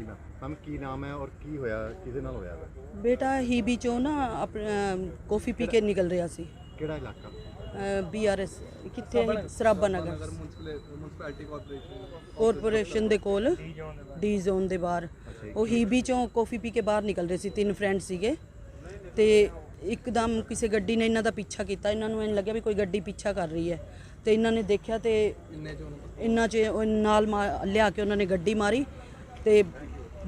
ਹਾਂਜੀ ma'am ma'am ਕੀ ਨਾਮ ਹੈ ਔਰ ਕੀ ਹੋਇਆ? ਕਿਹਦੇ ਨਾਲ ਹੋਇਆ ਬੇਟਾ ਹੀ ਚੋਂ ਨਾ ਆਪਣਾ ਕਾਫੀ ਪੀ ਕੇ ਨਿਕਲ ਰਿਹਾ ਸੀ। ਕਿਹੜਾ ਇਲਾਕਾ? ਬੀਆਰਐਸ ਕਿੱਥੇ ਹੈ ਸਰਾਬਾ ਨਗਰ। ਕਾਰਪੋਰੇਸ਼ਨ। ਦੇ ਕੋਲ ਡੀ ਜ਼ੋਨ ਦੇ ਬਾਹਰ। ਉਹ ਹੀਬੀ ਚੋਂ ਕਾਫੀ ਪੀ ਕੇ ਬਾਹਰ ਨਿਕਲ ਰਹੇ ਸੀ ਤਿੰਨ ਫਰੈਂਡ ਸੀਗੇ। ਤੇ ਇੱਕਦਮ ਕਿਸੇ ਗੱਡੀ ਨੇ ਇਹਨਾਂ ਦਾ ਪਿੱਛਾ ਕੀਤਾ। ਇਹਨਾਂ ਨੂੰ ਐਂ ਲੱਗਿਆ ਵੀ ਕੋਈ ਗੱਡੀ ਪਿੱਛਾ ਕਰ ਰਹੀ ਹੈ। ਤੇ ਇਹਨਾਂ ਨੇ ਦੇਖਿਆ ਤੇ ਇੰਨਾ ਚ ਨਾਲ ਲਿਆ ਕੇ ਉਹਨਾਂ ਨੇ ਗੱਡੀ ਮਾਰੀ। ਤੇ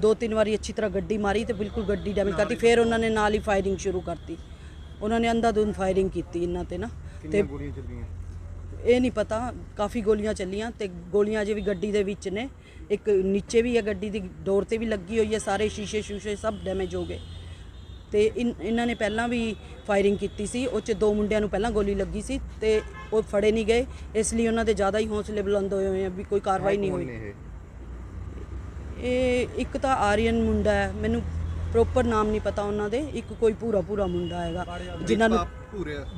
ਦੋ ਤਿੰਨ ਵਾਰੀ ਅੱਛੀ ਤਰ੍ਹਾਂ ਗੱਡੀ ਮਾਰੀ ਤੇ ਬਿਲਕੁਲ ਗੱਡੀ ਡੈਮੇਜ ਕਰਤੀ ਫਿਰ ਉਹਨਾਂ ਨੇ ਨਾਲ ਹੀ ਫਾਇਰਿੰਗ ਸ਼ੁਰੂ ਕਰਤੀ। ਉਹਨਾਂ ਨੇ ਅੰਧਾਧੁੰਦ ਫਾਇਰਿੰਗ ਕੀਤੀ ਇਹਨਾਂ ਤੇ ਨਾ ਤੇ ਕਿੰਨੀਆਂ ਗੋਲੀਆਂ ਚੱਲੀਆਂ? ਇਹ ਨਹੀਂ ਪਤਾ ਕਾਫੀ ਗੋਲੀਆਂ ਚੱਲੀਆਂ ਤੇ ਗੋਲੀਆਂ ਅਜੇ ਵੀ ਗੱਡੀ ਦੇ ਵਿੱਚ ਨੇ। ਇੱਕ ਨੀਚੇ ਵੀ ਹੈ ਗੱਡੀ ਦੀ ਡੋਰ ਤੇ ਵੀ ਲੱਗੀ ਹੋਈ ਹੈ ਸਾਰੇ ਸ਼ੀਸ਼ੇ ਸ਼ੂਸ਼ੇ ਸਭ ਡੈਮੇਜ ਹੋ ਗਏ। ਤੇ ਇਹਨਾਂ ਨੇ ਪਹਿਲਾਂ ਵੀ ਫਾਇਰਿੰਗ ਕੀਤੀ ਸੀ ਉਹ ਚ ਦੋ ਮੁੰਡਿਆਂ ਨੂੰ ਪਹਿਲਾਂ ਗੋਲੀ ਲੱਗੀ ਸੀ ਤੇ ਉਹ ਫੜੇ ਨਹੀਂ ਗਏ ਇਸ ਲਈ ਉਹਨਾਂ ਦੇ ਜ਼ਿਆਦਾ ਹੀ ਹੌਸਲੇ ਬੁਲੰਦ ਹੋਏ ਹੋਏ ਆ ਵੀ ਕੋਈ ਕਾਰਵਾਈ ਨਹੀਂ ਹੋਈ। ਇਹ ਇੱਕ ਤਾਂ ਆਰੀਅਨ ਮੁੰਡਾ ਹੈ ਮੈਨੂੰ ਪ੍ਰੋਪਰ ਨਾਮ ਨਹੀਂ ਪਤਾ ਉਹਨਾਂ ਦੇ ਇੱਕ ਕੋਈ ਪੂਰਾ ਪੂਰਾ ਮੁੰਡਾ ਹੈਗਾ ਜਿਨ੍ਹਾਂ ਨੂੰ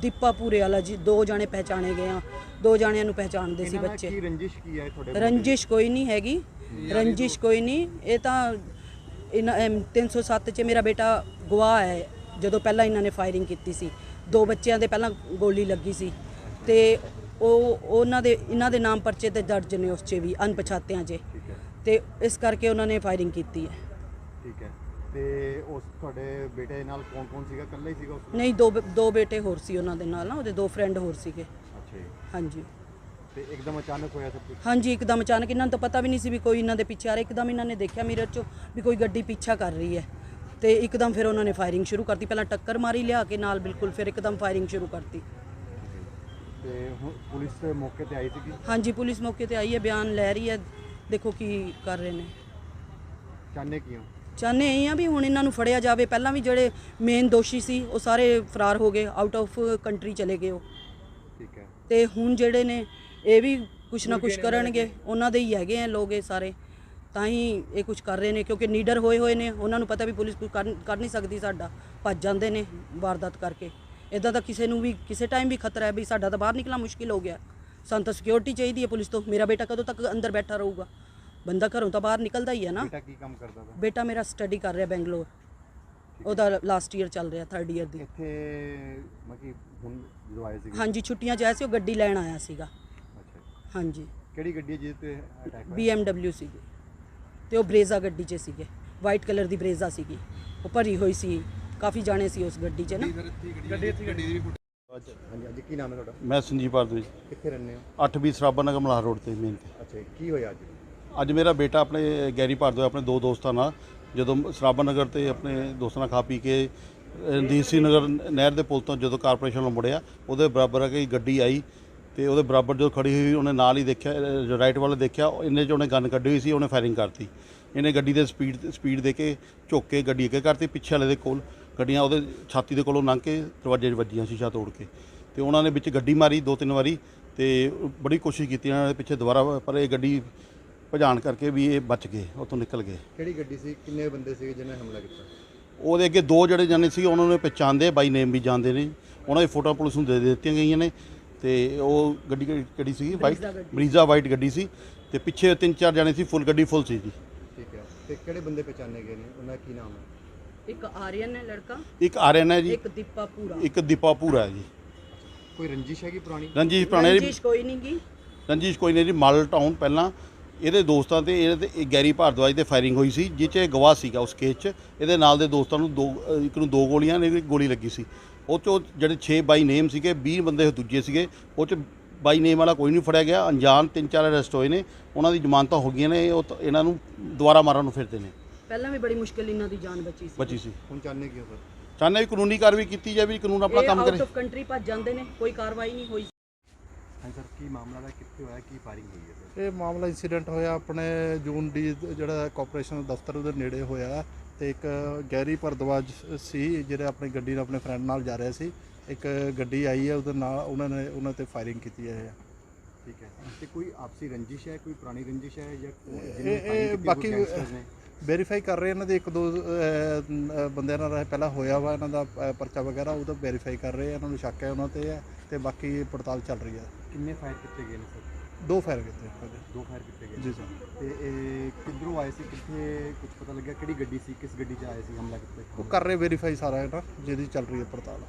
ਦੀਪਾ ਪੂਰੇ ਵਾਲਾ। ਜੀ ਦੋ ਜਾਣੇ ਪਹਿਚਾਣੇ ਗਏ ਆ ਦੋ ਜਾਣਿਆਂ ਨੂੰ ਪਹਿਚਾਣਦੇ ਸੀ ਬੱਚੇ। ਕੀ ਰੰਜਿਸ਼ ਕੀ ਹੈ ਤੁਹਾਡੇ ਰੰਜਿਸ਼ ਕੋਈ ਨਹੀਂ ਹੈਗੀ ਰੰਜਿਸ਼ ਕੋਈ ਨਹੀਂ ਇਹ ਤਾਂ ਇਹਨਾਂ ਐਮ 307 ਚ ਮੇਰਾ ਬੇਟਾ ਗਵਾਹ ਹੈ ਜਦੋਂ ਪਹਿਲਾਂ ਇਹਨਾਂ ਨੇ ਫਾਇਰਿੰਗ ਕੀਤੀ ਸੀ। ਦੋ ਬੱਚਿਆਂ ਦੇ ਪਹਿਲਾਂ ਗੋਲੀ ਲੱਗੀ ਸੀ ਤੇ ਉਹ ਉਹਨਾਂ ਦੇ ਇਹਨਾਂ ਦੇ ਨਾਮ ਪਰਚੇ ਤੇ ਦਰਜ ਨੇ ਉਸ 'ਚ ਵੀ ਅਣਪਛਾਤਿਆਂ 'ਚ। ਤੇ ਇਸ ਕਰਕੇ ਉਹਨਾਂ ਨੇ ਫਾਇਰਿੰਗ ਕੀਤੀ ਹੈ। ਠੀਕ ਹੈ। ਤੇ ਉਸ ਤੁਹਾਡੇ ਬੇਟੇ ਨਾਲ ਕੌਣ ਕੌਣ ਸੀਗਾ? ਇਕੱਲਾ ਹੀ ਸੀਗਾ ਉਸ ਨਹੀਂ ਦੋ ਬ- ਦੋ ਬੇਟੇ ਹੋਰ ਸੀ ਉਹਨਾਂ ਦੇ ਨਾਲ ਨਾ ਉਹਦੇ ਦੋ ਫਰੈਂਡ ਹੋਰ ਸੀਗੇ। ਅੱਛਾ ਜੀ। ਹਾਂਜੀ। ਤੇ ਇੱਕਦਮ ਅਚਾਨਕ ਹੋਇਆ ਸਭ ਕੁਝ ਹਾਂਜੀ ਇੱਕਦਮ ਅਚਾਨਕ। ਇਹਨਾਂ ਨੂੰ ਤਾਂ ਪਤਾ ਵੀ ਨਹੀਂ ਸੀ ਵੀ ਕੋਈ ਇਹਨਾਂ ਦੇ ਪਿੱਛੇ ਆ ਰਿਹਾ। ਇੱਕਦਮ ਇਹਨਾਂ ਨੇ ਦੇਖਿਆ ਮਿਰਰ 'ਚੋਂ ਵੀ ਕੋਈ ਗੱਡੀ ਪਿੱਛਾ ਕਰ ਰਹੀ ਹੈ। ਤੇ ਇੱਕਦਮ ਫਿਰ ਉਹਨਾਂ ਨੇ ਫਾਇਰਿੰਗ ਸ਼ੁਰੂ ਕਰਤੀ। ਪਹਿਲਾਂ ਟੱਕਰ ਮਾਰੀ ਲਿਆ ਕੇ ਨਾਲ ਬਿਲਕੁਲ ਫਿਰ ਇੱਕਦਮ ਫਾਇਰਿੰਗ ਸ਼ੁਰੂ ਕਰਤੀ। ਤੇ ਹੁਣ ਪੁਲਿਸ ਮੌਕੇ ਤੇ ਆਈ ਸੀਗੀ? ਹਾਂਜੀ ਪੁਲਿਸ ਮੌਕੇ ਤੇ ਆਈ ਹੈ ਬਿਆਨ ਲੈ ਰਹੀ ਹੈ। ਦੇਖੋ ਕੀ ਕਰ ਰਹੇ ਨੇ। ਚਾਹਨੇ ਕੀ ਹੋ? ਚਾਹੁੰਦੇ ਇਹ ਆ ਵੀ ਹੁਣ ਇਹਨਾਂ ਨੂੰ ਫੜਿਆ ਜਾਵੇ। ਪਹਿਲਾਂ ਵੀ ਜਿਹੜੇ ਮੇਨ ਦੋਸ਼ੀ ਸੀ ਉਹ ਸਾਰੇ ਫਰਾਰ ਹੋ ਗਏ ਆਊਟ ਆਫ ਕੰਟਰੀ ਚਲੇ ਗਏ ਉਹ। ਠੀਕ ਹੈ। ਤੇ ਹੁਣ ਜਿਹੜੇ ਨੇ ਇਹ ਵੀ ਕੁਛ ਨਾ ਕੁਛ ਕਰਨਗੇ। ਉਹਨਾਂ ਦੇ ਹੀ ਹੈਗੇ ਆ ਲੋਕ ਇਹ ਸਾਰੇ। ਤਾਂ ਹੀ ਇਹ ਕੁਝ ਕਰ ਰਹੇ ਨੇ ਕਿਉਂਕਿ ਨੀਡਰ ਹੋਏ ਹੋਏ ਨੇ। ਉਹਨਾਂ ਨੂੰ ਪਤਾ ਵੀ ਪੁਲਿਸ ਕੁਝ ਕਰ ਕਰ ਨਹੀਂ ਸਕਦੀ ਸਾਡਾ। ਭੱਜ ਜਾਂਦੇ ਨੇ ਵਾਰਦਾਤ ਕਰਕੇ। ਇਦਾਂ ਤਾਂ ਕਿਸੇ ਨੂੰ ਵੀ ਕਿਸੇ ਟਾਈਮ ਵੀ ਖਤਰਾ ਹੈ ਵੀ ਸਾਡਾ ਤਾਂ ਬਾਹਰ ਨਿਕਲਣਾ ਮੁਸ਼ਕਿਲ ਹੋ ਗਿਆ। ਸਾਨੂੰ ਤਾਂ ਸਿਕਿਉਰਿਟੀ ਚਾਹੀਦੀ ਹੈ ਪੁਲਿਸ ਤੋਂ। ਮੇਰਾ ਬੇਟਾ ਕਦੋਂ ਤੱਕ ਅੰਦਰ ਬੈਠਾ ਰਹੂਗਾ? ਬੰਦਾ ਘਰੋਂ ਤਾਂ ਬਾਹਰ ਨਿਕਲਦਾ ਹੀ ਹੈ ਨਾ। ਬੇਟਾ ਕੀ ਕੰਮ ਕਰਦਾ ਵਾ ਬੇਟਾ ਮੇਰਾ ਸਟੱਡੀ ਕਰ ਰਿਹਾ ਬੈਂਗਲੌਰ। ਉਹਦਾ ਲਾਸਟ ਈਅਰ ਚੱਲ ਰਿਹਾ 3rd ਈਅਰ ਦੀ। ਇੱਥੇ ਮਤਲਬ ਕਿ ਹੁਣ ਜਦੋਂ ਆਏ ਸੀਗੇ? ਹਾਂਜੀ ਛੁੱਟੀਆਂ 'ਚ ਆਇਆ ਸੀ ਉਹ ਗੱਡੀ ਲੈਣ ਆਇਆ ਸੀਗਾ। ਅੱਛਾ ਜੀ। ਹਾਂਜੀ। ਕਿਹੜੀ ਗੱਡੀ ਹੈ ਜਿਹਦੇ ਤੇ ਅਟੈਕ ਹੋਇਆ? BMW ਸੀਗੀ। ਤੇ ਉਹ ਬਰੇਜ਼ਾ ਗੱਡੀ 'ਚ ਸੀਗੇ। ਵਾਈਟ ਕਲਰ ਦੀ ਬਰੇਜ਼ਾ ਸੀਗੀ। ਉਹ ਭਰੀ ਹੋਈ ਸੀ। ਕਾਫੀ ਜਾਣੇ ਸੀ ਉਸ ਗੱਡੀ 'ਚ ਨਾ। ਅੱਜ ਹਾਂਜੀ ਅੱਜ ਕੀ ਨਾਮ ਹੈ ਤੁਹਾਡਾ? ਮੈਂ ਸੰਜੀਵ ਭਾਰਦਵਾਜ ਕਿੱਥੇ ਰਹਿੰਦੇ ਹੋ? 8 ਵੀ ਸਰਾਬਾ ਨਗਰ ਮਲਾਹ ਰੋਡ ਤੇ ਮੇਨ ਤੇ। ਅੱਛਾ ਜੀ, ਕੀ ਹੋਇਆ ਅੱਜ? ਅੱਜ ਮੇਰਾ ਬੇਟਾ ਆਪਣੇ ਗੈਰੀ ਭਾਰਦਵਾਜ ਆਪਣੇ ਦੋ ਦੋਸਤਾਂ ਨਾਲ ਜਦੋਂ ਸਰਾਬਾ ਨਗਰ ਤੇ ਆਪਣੇ ਦੋਸਤਾਂ ਨਾਲ ਖਾ ਪੀ ਕੇ ਡੀਸੀ ਨਗਰ ਨਹਿਰ ਦੇ ਪੁਲ ਤੋਂ ਜਦੋਂ ਕਾਰਪੋਰੇਸ਼ਨ ਨੂੰ ਮੁੜਿਆ ਉਹਦੇ ਬਰਾਬਰ ਆ ਕੇ ਗੱਡੀ ਆਈ ਤੇ ਉਹਦੇ ਬਰਾਬਰ ਜਦੋਂ ਖੜੀ ਹੋਈ ਉਹਨੇ ਨਾਲ ਹੀ ਦੇਖਿਆ ਰਾਈਟ ਵੱਲ ਦੇਖਿਆ ਇੰਨੇ 'ਚ ਉਹਨੇ ਗਨ ਕੱਢੀ ਹੋਈ ਸੀ ਉਹਨੇ ਫਾਇਰਿੰਗ ਕਰਤੀ। ਇਹਨੇ ਗੱਡੀ ਦੇ ਸਪੀਡ ਸਪੀਡ ਦੇ ਕੇ ਝੁੱਕ ਕੇ ਗੱਡੀ ਅੱਗੇ ਕਰਤੀ ਪਿੱਛੇ ਵਾਲੇ ਦੇ ਕੋਲ। ਗੱਡੀਆਂ ਉਹਦੇ ਛਾਤੀ ਦੇ ਕੋਲੋਂ ਲੰਘ ਕੇ ਦਰਵਾਜ਼ੇ 'ਚ ਵੱਜੀਆਂ ਸ਼ੀਸ਼ਾ ਤੋੜ ਕੇ। ਤੇ ਉਹਨਾਂ ਨੇ ਵਿੱਚ ਗੱਡੀ ਮਾਰੀ ਦੋ ਤਿੰਨ ਵਾਰੀ ਤੇ ਬੜੀ ਕੋਸ਼ਿਸ਼ ਕੀਤੀ ਇਹਨਾਂ ਨੇ ਪਿੱਛੇ ਦੁਬਾਰਾ ਪਰ ਇਹ ਗੱਡੀ ਭਜਾਣ ਕਰਕੇ ਵੀ ਇਹ ਬਚ ਗਏ ਉੱਥੋਂ ਨਿਕਲ ਗਏ। ਕਿਹੜੀ ਗੱਡੀ ਸੀ? ਕਿੰਨੇ ਬੰਦੇ ਸੀ ਜਿਹਨੇ ਹਮਲਾ ਕੀਤਾ? ਉਹਦੇ ਅੱਗੇ ਦੋ ਜਿਹੜੇ ਜਾਣੇ ਸੀ ਉਹਨਾਂ ਨੂੰ ਪਛਾਣਦੇ ਬਾਈ ਨੇਮ ਵੀ ਜਾਣਦੇ ਨੇ। ਉਹਨਾਂ ਦੀ ਫੋਟੋ ਪੁਲਿਸ ਨੂੰ ਦੇ ਦਿੱਤੀਆਂ ਗਈਆਂ ਨੇ। ਤੇ ਉਹ ਗੱਡੀ ਕਿਹੜੀ ਸੀ ਵਾਈਟ ਬਰੀਜ਼ਾ। ਬਰੀਜ਼ਾ ਵਾਈਟ ਗੱਡੀ ਸੀ। ਤੇ ਪਿੱਛੇ ਤਿੰਨ ਚਾਰ ਜਾਣੇ ਸੀ ਫੁੱਲ ਗੱਡੀ ਫੁੱਲ ਸੀ ਜੀ। ਠੀਕ ਹੈ। ਤੇ ਕਿਹੜੇ ਬੰਦੇ ਪਛਾਣੇ ਗਏ ਨੇ? ਉਹਨਾਂ ਦਾ ਕੀ ਨਾਮ ਹੈ? ਇੱਕ ਆਰੀਅਨ ਹੈ ਲੜਕਾ। ਇੱਕ ਆਰਿਆਨ ਹੈ ਜੀ। ਇੱਕ ਦੀਪਾ ਪੂਰਾ ਇੱਕ ਦੀਪਾ ਪੂਰਾ ਹੈ ਜੀ। ਕੋਈ ਰੰਜਿਸ਼ ਹੈਗੀ ਪੁਰਾਣੀ? ਰਣਜੀਤ ਪੁਰਾਣੇ ਜੀ ਰੰਜਿਸ਼ ਕੋਈ ਨਹੀਂ ਗੀ। ਰਣਜੀਤ ਕੋਈ ਨਹੀਂ ਜੀ ਮਾਡਲ ਟਾਊਨ ਪਹਿਲਾਂ ਇਹਦੇ ਦੋਸਤਾਂ ਤੇ ਇਹਦੇ ਤੇ ਇਹ ਗੈਰੀ ਭਾਰਦਵਾਜ ਤੇ ਫਾਇਰਿੰਗ ਹੋਈ ਸੀ ਜਿਹ 'ਚ ਇਹ ਗਵਾਹ ਸੀਗਾ ਉਸ ਕੇਸ 'ਚ। ਇਹਦੇ ਨਾਲ ਦੇ ਦੋਸਤਾਂ ਨੂੰ ਦੋ ਇੱਕ ਨੂੰ ਦੋ ਗੋਲੀਆਂ ਨੇ ਇੱਕ ਗੋਲੀ ਲੱਗੀ ਸੀ। ਉਹ 'ਚੋਂ ਜਿਹੜੇ 6 ਬਾਈ ਨੇਮ ਸੀਗੇ 20 ਬੰਦੇ ਦੂਜੇ ਸੀਗੇ। ਉਹ 'ਚ ਬਾਈ ਨੇਮ ਵਾਲਾ ਕੋਈ ਨਹੀਂ ਫੜਿਆ ਗਿਆ। ਅਣਜਾਣ ਤਿੰਨ ਚਾਰ ਅਰੈਸਟ ਹੋਏ ਨੇ। ਉਹਨਾਂ ਦੀ ਜ਼ਮਾਨਤਾਂ ਹੋ ਗਈਆਂ ਨੇ। ਉਹ ਤਾਂ ਇਹਨਾਂ ਨੂੰ ਦੁਬਾਰਾ ਮਾਰਨ ਨੂੰ ਫਿਰਦੇ ਨੇ। ਪਹਿਲਾਂ ਵੀ ਬੜੀ ਮੁਸ਼ਕਿਲ ਇਹਨਾਂ ਦੀ ਜਾਨ ਬਚੀ ਸੀ। ਬਚੀ ਸੀ। ਹੁਣ ਚਾਹਨੇ ਕੀ ਹੋ ਸਰ ਚਾਹੁੰਦੇ ਵੀ ਕਾਨੂੰਨੀ ਕਾਰਵਾਈ ਕੀਤੀ ਜਾਵੇ ਵੀ ਕਾਨੂੰਨ ਆਪਣਾ ਕੰਮ ਆਊਟ ਕਰੇ। ਆਫ ਕੰਟਰੀ ਭੱਜ ਜਾਂਦੇ ਨੇ ਕੋਈ ਕਾਰਵਾਈ ਨਹੀਂ ਹੋਈ। ਹਾਂ ਸਰ ਕੀ ਮਾਮਲਾ ਹੈ ਕਿੱਥੇ ਹੋਇਆ ਕੀ ਫਾਇਰਿੰਗ ਹੋਈ ਹੈ ਇਹ ਮਾਮਲਾ ਇੰਸੀਡੈਂਟ ਹੋਇਆ ਆਪਣੇ ਜੂਨ ਡੀ ਜਿਹੜਾ ਕਾਰਪੋਰੇਸ਼ਨ ਦਫ਼ਤਰ ਉਹਦੇ ਨੇੜੇ ਹੋਇਆ ਤੇ ਇੱਕ ਗੈਰੀ ਭਰਦਵਾਜ ਸੀ ਜਿਹੜੇ ਆਪਣੀ ਗੱਡੀ ਨਾਲ ਆਪਣੇ ਫਰੈਂਡ ਨਾਲ ਜਾ ਰਿਹਾ ਸੀ। ਇੱਕ ਗੱਡੀ ਆਈ ਹੈ ਉਹਦੇ ਨਾਲ ਉਹਨਾਂ ਨੇ ਉਹਨਾਂ ਤੇ ਫਾਇਰਿੰਗ ਕੀਤੀ ਹੈ ਠੀਕ ਹੈ। ਤੇ ਕੋਈ ਆਪਸੀ ਰੰਜਿਸ਼ ਹੈ ਕੋਈ ਪੁਰਾਣੀ ਰੰਜਿਸ਼ ਹੈ ਜਾਂ ਇਹ- ਬਾਕੀ ਵੈਰੀਫਾਈ ਕਰ ਰਹੇ ਇਹਨਾਂ ਦੇ ਇੱਕ ਦੋ ਬੰਦਿਆਂ ਨਾਲ ਪਹਿਲਾਂ ਹੋਇਆ ਵਾ ਇਹਨਾਂ ਦਾ ਪਰਚਾ ਵਗੈਰਾ ਉਹਦਾ ਵੈਰੀਫਾਈ ਕਰ ਰਹੇ ਇਹਨਾਂ ਨੂੰ ਸ਼ੱਕ ਹੈ ਉਹਨਾਂ ਤੇ ਹੈ ਤੇ ਬਾਕੀ ਪੜਤਾਲ ਚੱਲ ਰਹੀ ਹੈ ਕਿੰਨੇ ਫਾਇਰ ਕੀਤੇ ਗਏ ਨੇ ਸਰ? ਦੋ ਫਾਇਰ ਕੀਤੇ ਉਹਦੇ। ਦੋ। ਫਾਇਰ ਕੀਤੇ ਗਏ ਜੀ ਸਰ। ਤੇ ਇਹ ਕਿੱਧਰੋਂ ਆਏ ਸੀ ਕਿੱਥੇ ਕੁਝ ਪਤਾ ਲੱਗਿਆ ਕਿਹੜੀ ਗੱਡੀ ਸੀ ਕਿਸ ਗੱਡੀ 'ਚ ਆਏ ਸੀ ਹਮਲਾ ਕੀਤੇ ਉਹ ਕਰ ਰਹੇ ਵੈਰੀਫਾਈ ਸਾਰਾ ਹੈ ਨਾ ਜਿਹਦੀ ਚੱਲ ਰਹੀ ਹੈ ਪੜਤਾਲ।